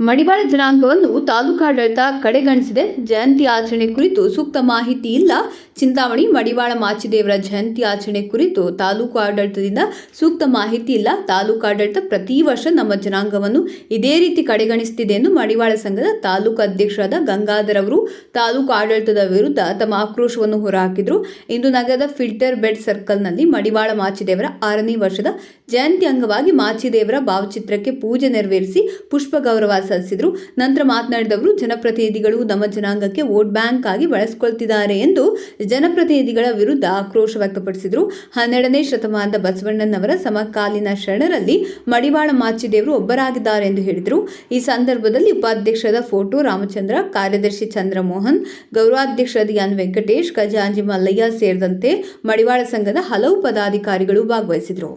ಮಡಿವಾಳ ಜನಾಂಗವನ್ನು ತಾಲೂಕಾಡಳಿತ ಕಡೆಗಣಿಸಿದೆ. ಜಯಂತಿ ಆಚರಣೆ ಕುರಿತು ಸೂಕ್ತ ಮಾಹಿತಿ ಇಲ್ಲ. ಚಿಂತಾಮಣಿ, ಮಡಿವಾಳ, ಮಾಚಿದೇವರ ಜಯಂತಿ ಆಚರಣೆ ಕುರಿತು ತಾಲೂಕು ಆಡಳಿತದಿಂದ ಸೂಕ್ತ ಮಾಹಿತಿ ಇಲ್ಲ. ತಾಲೂಕು ಆಡಳಿತ ಪ್ರತಿ ವರ್ಷ ನಮ್ಮ ಜನಾಂಗವನ್ನು ಇದೇ ರೀತಿ ಕಡೆಗಣಿಸುತ್ತಿದೆ ಎಂದು ಮಡಿವಾಳ ಸಂಘದ ತಾಲೂಕು ಅಧ್ಯಕ್ಷರಾದ ಗಂಗಾಧರ್ ಅವರು ತಾಲೂಕು ಆಡಳಿತದ ವಿರುದ್ಧ ತಮ್ಮ ಆಕ್ರೋಶವನ್ನು ಹೊರಹಾಕಿದರು. ಇಂದು ನಗರದ ಫಿಲ್ಟರ್ ಬೆಡ್ ಸರ್ಕಲ್ನಲ್ಲಿ ಮಡಿವಾಳ, ಮಾಚಿದೇವರ ಆರನೇ ವರ್ಷದ ಜಯಂತಿ ಅಂಗವಾಗಿ ಮಾಚಿದೇವರ ಭಾವಚಿತ್ರಕ್ಕೆ ಪೂಜೆ ನೆರವೇರಿಸಿ ಪುಷ್ಪ ಗೌರವ ಸಲ್ಲಿಸಿದರು. ನಂತರ ಮಾತನಾಡಿದವರು ಜನಪ್ರತಿನಿಧಿಗಳು ನಮ್ಮ ಜನಾಂಗಕ್ಕೆ ವೋಟ್ ಬ್ಯಾಂಕ್ ಆಗಿ ಬಳಸಿಕೊಳ್ತಿದ್ದಾರೆ ಎಂದು ಜನಪ್ರತಿನಿಧಿಗಳ ವಿರುದ್ಧ ಆಕ್ರೋಶ ವ್ಯಕ್ತಪಡಿಸಿದರು. ಹನ್ನೆರಡನೇ ಶತಮಾನದ ಬಸವಣ್ಣನವರ ಸಮಕಾಲೀನ ಶರಣರಲ್ಲಿ ಮಡಿವಾಳ ಮಾಚಿದೇವರು ಒಬ್ಬರಾಗಿದ್ದಾರೆ ಎಂದು ಹೇಳಿದರು. ಈ ಸಂದರ್ಭದಲ್ಲಿ ಉಪಾಧ್ಯಕ್ಷರ ಫೋಟೋ ರಾಮಚಂದ್ರ, ಕಾರ್ಯದರ್ಶಿ ಚಂದ್ರಮೋಹನ್ ಗೌರವಾಧ್ಯಕ್ಷರಾದ ಎನ್ ವೆಂಕಟೇಶ್ ಖಜಾಂಜಿ ಮಲ್ಲಯ್ಯ ಸೇರಿದಂತೆ ಮಡಿವಾಳ ಸಂಘದ ಹಲವು ಪದಾಧಿಕಾರಿಗಳು ಭಾಗವಹಿಸಿದರು.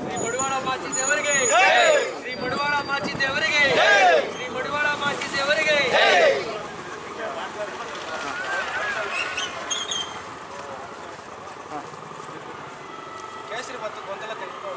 ಶ್ರೀ ಮಡಿವಾಳ ಮಾಚಿ ದೇವರಿಗೆ ಶ್ರೀ ಮಡಿವಾಳ ಮಾಚಿ ದೇವರಿಗೆ ಶ್ರೀ ಮಡಿವಾಳ ಮಾಚಿ ದೇವರಿಗೆ ಕೇಸರಿ ಮತ್ತು ಗೊಂದಲ ತೆಗೆದುಕೋ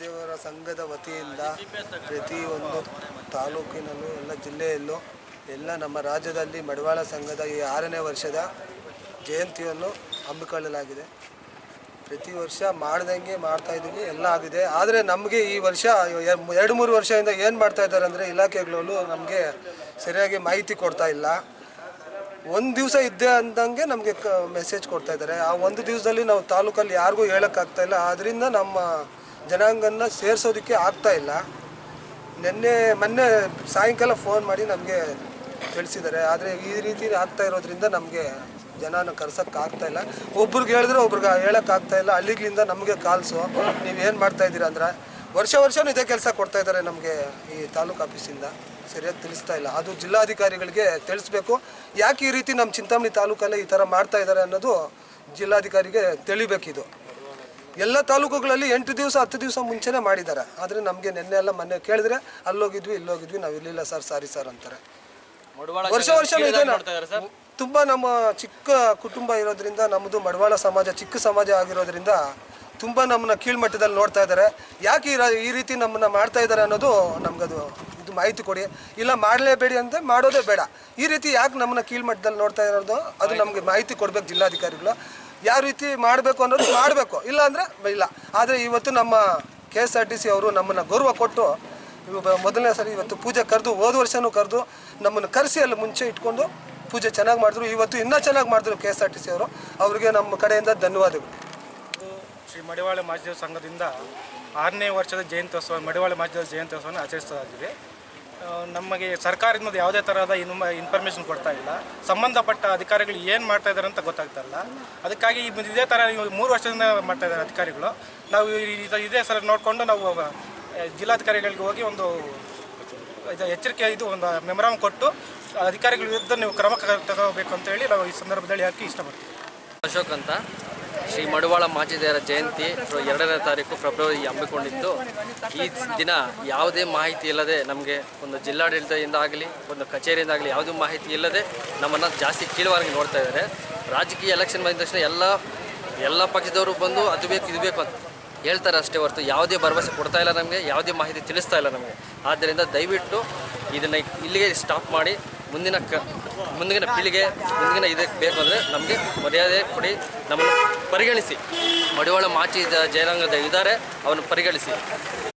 ದೇವರ ಸಂಘದ ವತಿಯಿಂದ ಪ್ರತಿಯೊಂದು ತಾಲೂಕಿನಲ್ಲೂ, ಎಲ್ಲ ಜಿಲ್ಲೆಯಲ್ಲೂ, ಎಲ್ಲ ನಮ್ಮ ರಾಜ್ಯದಲ್ಲಿ ಮಡಿವಾಳ ಸಂಘದ ಈ ಆರನೇ ವರ್ಷದ ಜಯಂತಿಯನ್ನು ಹಮ್ಮಿಕೊಳ್ಳಲಾಗಿದೆ. ಪ್ರತಿ ವರ್ಷ ಮಾಡ್ದಂಗೆ ಮಾಡ್ತಾ ಇದ್ದೀವಿ, ಎಲ್ಲ ಆಗಿದೆ. ಆದರೆ ನಮಗೆ ಈ ವರ್ಷ, ಎರಡು ಮೂರು ವರ್ಷದಿಂದ ಏನು ಮಾಡ್ತಾ ಇದ್ದಾರೆ ಅಂದರೆ ಇಲಾಖೆಗಳಲ್ಲೂ ನಮಗೆ ಸರಿಯಾಗಿ ಮಾಹಿತಿ ಕೊಡ್ತಾ ಇಲ್ಲ. ಒಂದು ದಿವಸ ಇದ್ದೆ ಅಂದಂಗೆ ನಮಗೆ ಮೆಸೇಜ್ ಕೊಡ್ತಾ ಇದ್ದಾರೆ. ಆ ಒಂದು ದಿವಸದಲ್ಲಿ ನಾವು ತಾಲೂಕಲ್ಲಿ ಯಾರಿಗೂ ಹೇಳೋಕ್ಕಾಗ್ತಾ ಇಲ್ಲ. ಆದ್ದರಿಂದ ನಮ್ಮ ಜನಾಂಗನ ಸೇರಿಸೋದಕ್ಕೆ ಆಗ್ತಾ ಇಲ್ಲ. ನಿನ್ನೆ, ಮೊನ್ನೆ ಸಾಯಂಕಾಲ ಫೋನ್ ಮಾಡಿ ನಮಗೆ ತಿಳಿಸಿದ್ದಾರೆ. ಆದರೆ ಈ ರೀತಿ ಆಗ್ತಾ ಇರೋದ್ರಿಂದ ನಮಗೆ ಜನನ ಕರ್ಸಕ್ ಆಗ್ತಾ ಇಲ್ಲ. ಒಬ್ರಿಗೆ ಹೇಳಿದ್ರೆ ಒಬ್ರಿಗೆ ಹೇಳೋಕ್ಕಾಗ್ತಾ ಇಲ್ಲ. ಹಳ್ಳಿಗಳಿಂದ ನಮಗೆ ಕಾಲ್ಸು. ನೀವು ಏನು ಮಾಡ್ತಾ ಇದ್ದೀರಾ ಅಂದ್ರೆ ವರ್ಷ ವರ್ಷವೂ ಇದೇ ಕೆಲಸ ಕೊಡ್ತಾ ಇದ್ದಾರೆ ನಮಗೆ ಈ ತಾಲೂಕು ಆಫೀಸಿಂದ. ಸರಿಯಾಗಿ ತಿಳಿಸ್ತಾ ಇಲ್ಲ. ಅದು ಜಿಲ್ಲಾಧಿಕಾರಿಗಳಿಗೆ ತಿಳಿಸ್ಬೇಕು. ಯಾಕೆ ಈ ರೀತಿ ನಮ್ಮ ಚಿಂತಾಮಣಿ ತಾಲೂಕಲ್ಲೇ ಈ ಥರ ಮಾಡ್ತಾ ಇದ್ದಾರೆ ಅನ್ನೋದು ಜಿಲ್ಲಾಧಿಕಾರಿಗೆ ತಿಳಿಬೇಕಿದು. ಎಲ್ಲ ತಾಲೂಕುಗಳಲ್ಲಿ ಎಂಟು ದಿವಸ ಹತ್ತು ದಿವಸ ಮುಂಚೆನೇ ಮಾಡಿದ್ದಾರೆ. ಆದರೆ ನಮಗೆ ನಿನ್ನೆ ಎಲ್ಲ ಮೊನ್ನೆ ಕೇಳಿದ್ರೆ ಅಲ್ಲೋಗಿದ್ವಿ ಇಲ್ಲೋಗಿದ್ವಿ ನಾವು ಇಲ್ಲಿಲ್ಲ ಸರ್ ಸಾರಿ ಸರ್ ಅಂತಾರೆ. ವರ್ಷ ವರ್ಷ ತುಂಬಾ ನಮ್ಮ ಚಿಕ್ಕ ಕುಟುಂಬ ಇರೋದ್ರಿಂದ ನಮ್ಮದು ಮಡವಾಳ ಸಮಾಜ ಚಿಕ್ಕ ಸಮಾಜ ಆಗಿರೋದ್ರಿಂದ ತುಂಬ ನಮ್ಮನ್ನ ಕೀಳ್ಮಟ್ಟದಲ್ಲಿ ನೋಡ್ತಾ ಇದ್ದಾರೆ. ಯಾಕೆ ಈ ರ- ಈ ರೀತಿ ನಮ್ಮನ್ನ ಮಾಡ್ತಾ ಇದ್ದಾರೆ ಅನ್ನೋದು ನಮ್ಗದು ಇದು ಮಾಹಿತಿ ಕೊಡಿ. ಇಲ್ಲ ಮಾಡಲೇಬೇಡಿ ಅಂತ ಮಾಡೋದೇ ಬೇಡ. ಈ ರೀತಿ ಯಾಕೆ ನಮ್ಮನ್ನ ಕೀಳ್ಮಟ್ಟದಲ್ಲಿ ನೋಡ್ತಾ ಇರೋದು ಅದು ನಮಗೆ ಮಾಹಿತಿ ಕೊಡ್ಬೇಕು ಜಿಲ್ಲಾಧಿಕಾರಿಗಳು. ಯಾವ ರೀತಿ ಮಾಡಬೇಕು ಅನ್ನೋದು ಮಾಡಬೇಕು. ಇಲ್ಲ ಅಂದರೆ ಇಲ್ಲ. ಆದರೆ ಇವತ್ತು ನಮ್ಮ K S R T C ಅವರು ನಮ್ಮನ್ನು ಗೌರವ ಕೊಟ್ಟು ಮೊದಲನೇ ಸರಿ ಇವತ್ತು ಪೂಜೆ ಕರೆದು ಹೋದ ವರ್ಷನೂ ಕರೆದು ನಮ್ಮನ್ನು ಕರೆಸಿ ಅಲ್ಲಿ ಮುಂಚೆ ಇಟ್ಕೊಂಡು ಪೂಜೆ ಚೆನ್ನಾಗಿ ಮಾಡಿದ್ರು. ಇವತ್ತು ಇನ್ನೂ ಚೆನ್ನಾಗಿ ಮಾಡಿದ್ರು K S R T C ಅವರು. ಅವರಿಗೆ ನಮ್ಮ ಕಡೆಯಿಂದ ಧನ್ಯವಾದಗಳು. ಶ್ರೀ ಮಡಿವಾಳ ಮಾಚಿದೇವ ಸಂಘದಿಂದ ಆರನೇ ವರ್ಷದ ಜಯಂತ್ಯೋತ್ಸವ, ಮಡಿವಾಳ ಮಾಚಿದೇವ ಜಯಂತ್ಯೋತ್ಸವವನ್ನು ಆಚರಿಸ್ತಾ ಇದ್ದೀವಿ ನಮಗೆ ಸರ್ಕಾರದಿಂದ ಯಾವುದೇ ಥರದ ಇನ್ ಇನ್ಫಾರ್ಮೇಷನ್ ಕೊಡ್ತಾ ಇಲ್ಲ. ಸಂಬಂಧಪಟ್ಟ ಅಧಿಕಾರಿಗಳು ಏನು ಮಾಡ್ತಾ ಇದ್ದಾರೆ ಅಂತ ಗೊತ್ತಾಗ್ತಾ ಇಲ್ಲ. ಅದಕ್ಕಾಗಿ ಇದೇ ಥರ ಮೂರು ವರ್ಷದಿಂದ ಮಾಡ್ತಾ ಇದ್ದಾರೆ ಅಧಿಕಾರಿಗಳು. ನಾವು ಇದು- ಸಲ ನೋಡಿಕೊಂಡು ನಾವು ಜಿಲ್ಲಾಧಿಕಾರಿಗಳಿಗೆ ಹೋಗಿ ಒಂದು ಎಚ್ಚರಿಕೆ ಇದು ಒಂದು ಮೆಮೊರಾಮ್ ಕೊಟ್ಟು ಅಧಿಕಾರಿಗಳ ವಿರುದ್ಧ ನೀವು ಕ್ರಮ ತಗೋಬೇಕು ಅಂತ ಹೇಳಿ ನಾವು ಈ ಸಂದರ್ಭದಲ್ಲಿ ಹಾಕಿ ಇಷ್ಟಪಡ್ತೀವಿ. ಅಶೋಕ್ ಅಂತ. ಶ್ರೀ ಮಡುವಾಳ ಮಾಚಿದೇವರ ಜಯಂತಿ ಎರಡನೇ ತಾರೀಕು ಫೆಬ್ರವರಿ ಹಮ್ಮಿಕೊಂಡಿದ್ದು. ಈ ದಿನ ಯಾವುದೇ ಮಾಹಿತಿ ಇಲ್ಲದೆ ನಮಗೆ ಒಂದು ಜಿಲ್ಲಾಡಳಿತದಿಂದ ಆಗಲಿ, ಒಂದು ಕಚೇರಿಯಿಂದ ಆಗಲಿ ಯಾವುದೇ ಮಾಹಿತಿ ಇಲ್ಲದೆ ನಮ್ಮನ್ನು ಜಾಸ್ತಿ ಕೀಳುವಾರಿಗೆ ನೋಡ್ತಾ ಇದ್ದಾರೆ. ರಾಜಕೀಯ ಎಲೆಕ್ಷನ್ ಬಂದ ತಕ್ಷಣ ಎಲ್ಲ ಎಲ್ಲ ಪಕ್ಷದವರು ಬಂದು ಅದು ಬೇಕು, ಇದು ಬೇಕು ಅಂತ ಹೇಳ್ತಾರೆ ಅಷ್ಟೇ ಹೊರತು ಯಾವುದೇ ಭರವಸೆ ಕೊಡ್ತಾ ಇಲ್ಲ ನಮಗೆ, ಯಾವುದೇ ಮಾಹಿತಿ ತಿಳಿಸ್ತಾ ಇಲ್ಲ ನಮಗೆ. ಆದ್ದರಿಂದ ದಯವಿಟ್ಟು ಇದನ್ನು ಇಲ್ಲಿಗೆ ಸ್ಟಾಪ್ ಮಾಡಿ. ಮುಂದಿನ ಕ, ಮುಂದಿನ ಪೀಳಿಗೆ, ಮುಂದಿನ ಇದಕ್ಕೆ ಬೇಕು ಅಂದರೆ ನಮಗೆ ಮರ್ಯಾದೆ ಕೊಡಿ. ನಮ್ಮನ್ನು ಪರಿಗಣಿಸಿ. ಮಡಿವಾಳ ಮಾಚಿ ಜ- ಜಯರಂಗದ ಇದ್ದಾರೆ ಅವನು ಪರಿಗಣಿಸಿ.